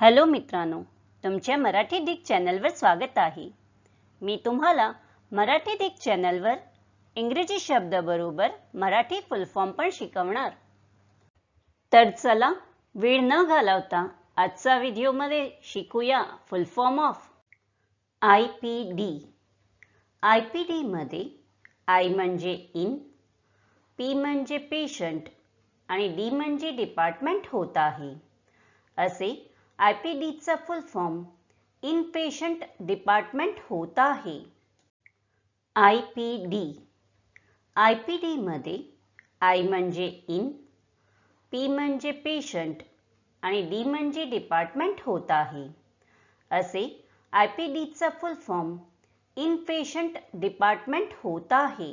Hello मित्रांनो तुमच्या Marathi Dick चॅनलवर स्वागत आहे. मी तुम्हाला मराठी डिक चॅनलवर इंग्रजी शब्दाबरोबर मराठी फुल फॉर्म पण शिकवणार. तर चला वेळ न घालवता आजचा व्हिडिओमध्ये शिकूया full form of I P D I P डीमध्ये आय म्हणजे इन पी म्हणजे पेशंट आणि डी म्हणजे डिपार्टमेंट होत आहे. असे I P full form in patient department होत आहे. I P D I P डीमध्ये आय म्हणजे इन पी म्हणजे पेशंट आणि डी म्हणजे डिपार्टमेंट होत आहे. असे आय पी डीचा full form in patient department होत आहे.